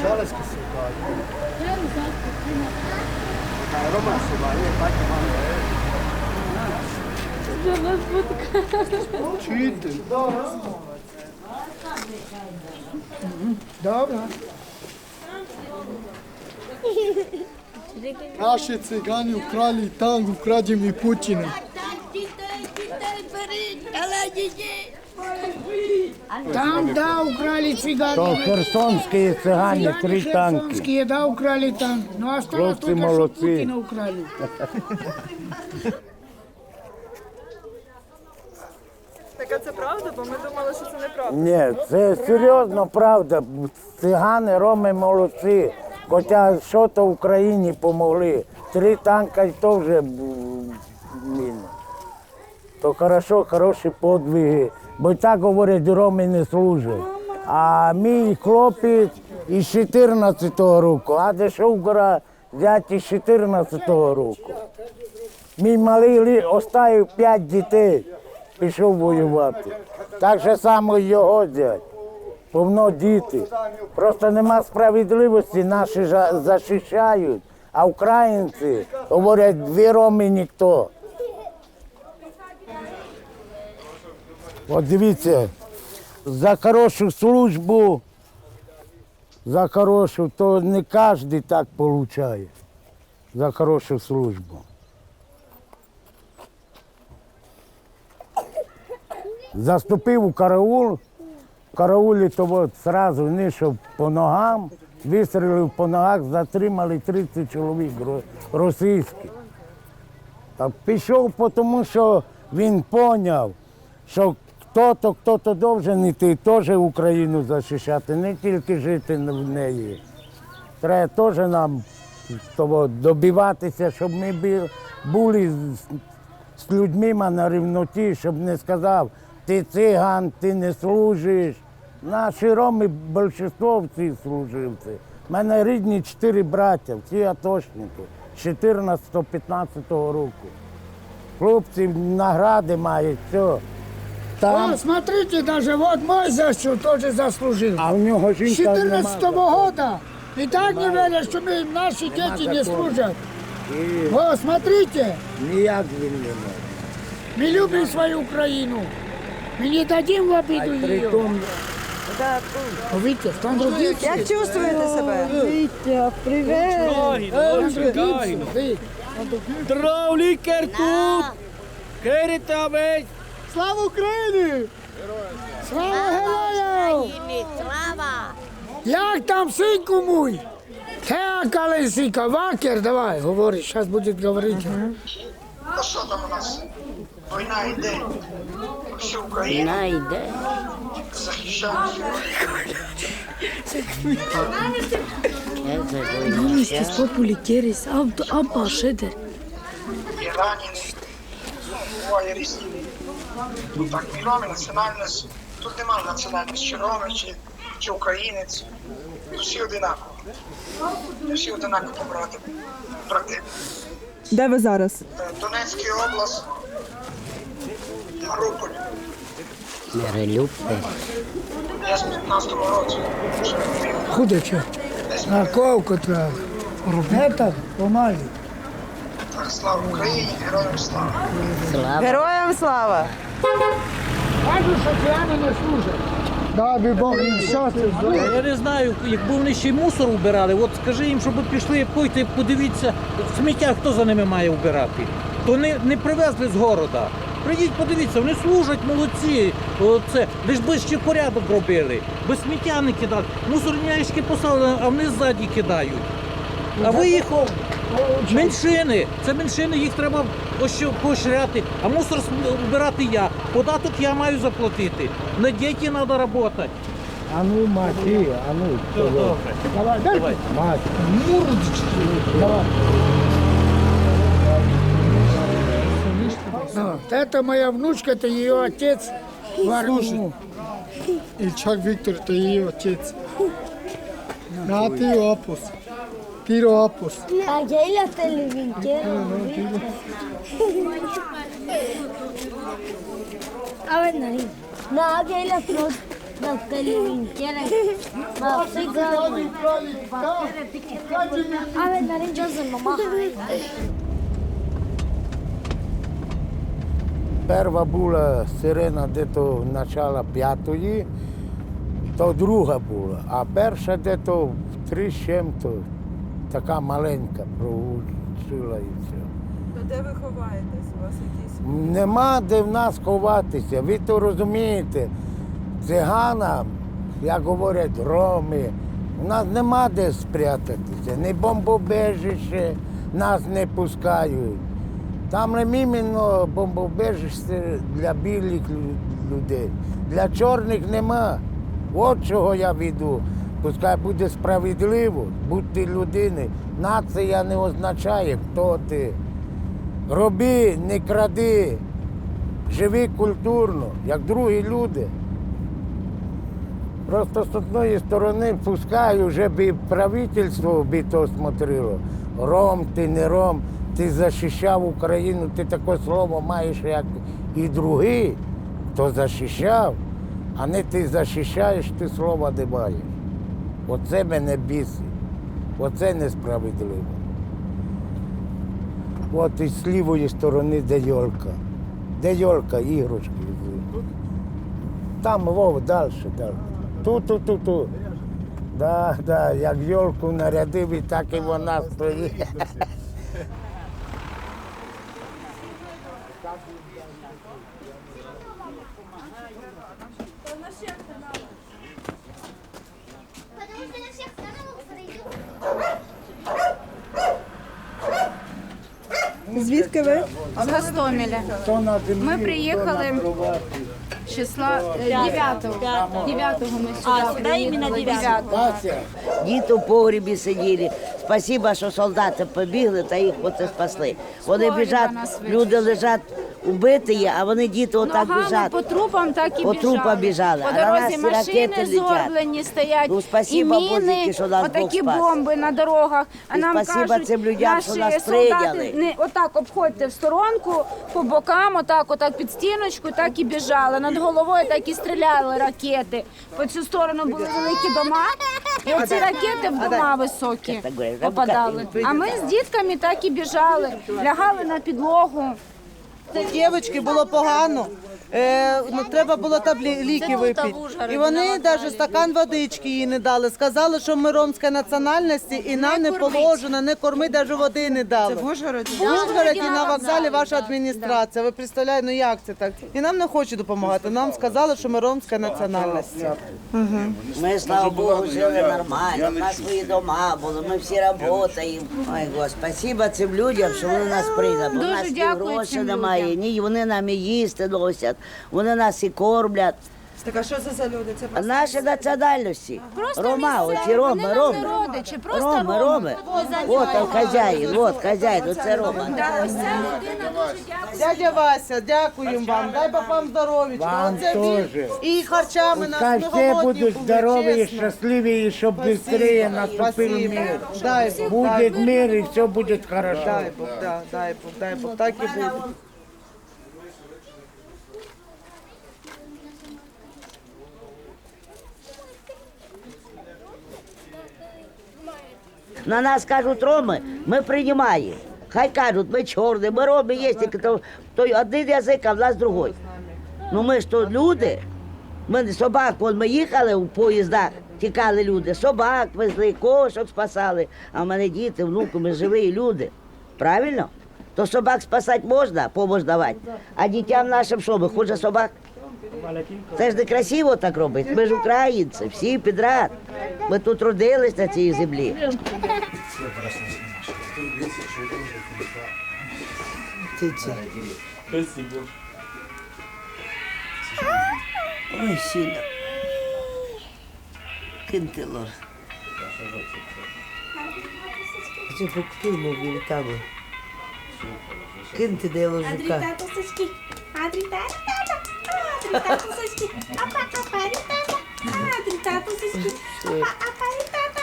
Čaleski su dali. A Roma su dali, tako malo. Čujte. Dobro. Naši cigani ukrali tangu, krađe mi pućine. Там, да, украли То цыгане. херсонські цигані, три танки. Херсонские, да, украли танк. Ну, осталось Хлопцы только, что молодцы. Путина украли. Так а це правда, бо ми думали, що це неправда. Ні, це серйозно правда. Цигани, роми молодці. Хоча що то Україні помогли. Три танка і то вже м, мінус. То хорошо, хороші подвиги. Бо так говорять, роми не служать. А мій хлопець із 14-го року, а де Шовгора взяти із 14-го року. Мій малий оставив п'ять дітей, пішов воювати. Так же само його дядь. Повно діти. Просто нема справедливості, наші захищають, а українці говорять, ви роми ніхто. От дивіться, за хорошу службу, за хорошу, то не кожен так отримує. За хорошу службу. Заступив у караул, в караулі то от зразу вийшов по ногам, вистрілив по ногах, затримали 30 чоловік російських. Пішов, тому що він зрозумів, що хто-то, хто-то должен йти теж Україну захищати, не тільки жити в неї. Треба теж нам того, добиватися, щоб ми були з, людьми на рівноті, щоб не сказав, ти циган, ти не служиш. Наші роми більшість всі служивці. У мене рідні чотири браття, всі атошники, з 14-15 року. Хлопці награди мають, все. Там, О, смотрите, даже вот мой защу тоже заслужил. а в нього С жінка 14 нема. года. И так не верят, что мы, наши дети не такого. служат. І О, смотрите, ніяк він не може. мы любим свою Украину. Мы не дадим в обиду ее. Притом Видите, там родился. Як чувствуєте себе? Там родился. Вы. Дровлікер тут! Кирите весь! Слава Україні! Слава героям! Слава! Як там, синку мой? Хеа колесика, вакер, давай, говори, сейчас будет говорить. А що там у нас? Війна йде. Всю Україну Найде. захищають. Ministros populi keris, abba šeder. І ранені. Буває різні. Ну так, і роми національність. Тут немає національності, чи роми, чи, чи українець. Всі одинаково. Всі одинаково брати. Брати. Де ви зараз? Е, Донецька область. Маріуполь. Миролюбне. Я з 15-го році. Вже не вмів. Куда что? Морковку треба. Это, помали. Так, слава Україні, героям слава. Героям слава! Кажуть, що цигани не служать. Дай би Бог їм щастя, здоров'я. Я не знаю, якби вони ще й мусор убирали, от скажи їм, щоб пішли, пойте, подивіться, сміття хто за ними має вбирати. То не, не привезли з города. Прийдіть, подивіться, вони служать, молодці. Оце, лиш би ще порядок робили, без сміття не кидали. Мусорні ящики поставили, а вони ззаді кидають. А ви їх меншини, це меншини, їх треба ось поощряти, а мусор вбирати я. Податок я маю заплатити. На діти треба працювати. А ну, мати, а ну, Давай, Давай. мать. мордочку. Давай. Это моя внучка, это ее отец в армии. Ільчак Віктор, то її отець. На ти опус. Тіро опус. Aqui la televisión. A ver, nariz. No, aquí la. Bak kalbim gerek. Bak sigara. Кажуть, кралі там, крадемо і Але наринджазим була сирена дето в начала п'ятої, то друга була, а перша дето в три з чим-то, така маленька, проучила і все. То де ви ховаєтесь? У вас якісь Нема де в нас ховатися. Ви то розумієте, циганам, як говорять, роми, у нас нема де спрятатися, ні бомбобежище нас не пускають. Там не іменно бомбобежище для білих людей, для чорних нема. От чого я веду. Пускай буде справедливо, будьте людини. Нація не означає, хто ти. Роби, не кради, живи культурно, як другі люди. Просто з одної сторони пускаю, вже би правительство би то смотрело. Ром, ти не ром, ти захищав Україну, ти таке слово маєш, як і другий, хто захищав, а не ти захищаєш, ти слова не маєш. Оце мене бісить. Оце несправедливо. От із лівої сторони де йолка. Де йолка, іграшки. Там вов, далі, далі. Тут, тут, тут, тут. Да, да, як йолку нарядив, і так і вона стоїть. Звідки ви? З Гостомеля. Ми приїхали. Числа 9-го. 9-го ми сюди А, сюди іменно 9-го. Діти в погрібі сиділи. Спасіба, що солдати побігли та їх оце спасли. Вони біжать, люди лежать убиті, а вони діти отак Ногами біжать. по трупам так і По біжали. трупам біжали, По а на дорозі нас ці ракети машини летять. зорблені стоять. Ну, спасіба і міни, Бозіки, що нас Бог отакі спас. бомби на дорогах. А І нам спасіба кажуть, цим людям, наші що нас солдати прийняли. не отак обходьте в сторонку, по бокам, отак, отак під стіночку, так і біжали. Над головою так і стріляли ракети. По цю сторону були великі дома, і оці ракети в дома високі Так попадали. А ми з дітками так і біжали, лягали на підлогу. Дівчатки було погано. Е, ну, треба було таблі ліки випити. І вони навіть стакан водички їй не дали. Сказали, що ми ромської національності і нам не положено, не корми, навіть води не дали. Це в Ужгороді? В Ужгороді на вокзалі ваша адміністрація. Ви представляєте, ну як це так? І нам не хочуть допомагати. Нам сказали, що ми ромська національності. Ми, слава Богу, жили нормально, у нас свої дома були, ми всі працюємо. Ой, Господи, спасибо цим людям, що вони нас прийняли. У нас ні цим немає, ні вони нам і їсти носять, вони нас і кормлять. Так а що це за люди? Це А наші національності. Просто Рома, місцеві, оці роми, вони роми. нам не родичі, просто Роми, роми. роми. От он хазяїн, от хазяїн, оце Рома. Дядя Вася, дякуємо вам. Дай Бог вам здоров'ячка. Вам Оце він. теж. І харчами нас Пускай ми всі голодні будуть були, здорові і чесно. щасливі, і щоб швидше наступив Спасибо. мир. Дай Бог, Буде Бог. мир і все буде хорошо. Дай Бог, да, дай Бог, дай Бог, так і буде. На нас кажуть роми, ми приймаємо. Хай кажуть, ми чорні, ми роми є, тільки то, то один язик, а в нас другий. Ну ми ж то люди. Ми собак, вон ми їхали в поїздах, тікали люди, собак везли, кошок спасали. А в мене діти, внуки, ми живі люди. Правильно? То собак спасати можна, допомогу давати. А дітям нашим що, ми хоче собак? Це ж не красиво так робити. Ми ж українці, всі підряд. Ми тут родились на цій землі. Ой, сильно. Кинтило. Це поктимо вілками. Кинти де ложука.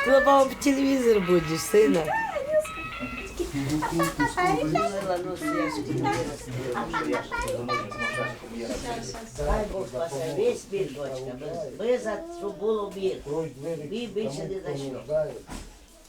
Ти, мама, по телевізор будеш, сина. Дай Бог спасе, весь мір, дочка. Ми за щоб було мір. Ми більше не за що.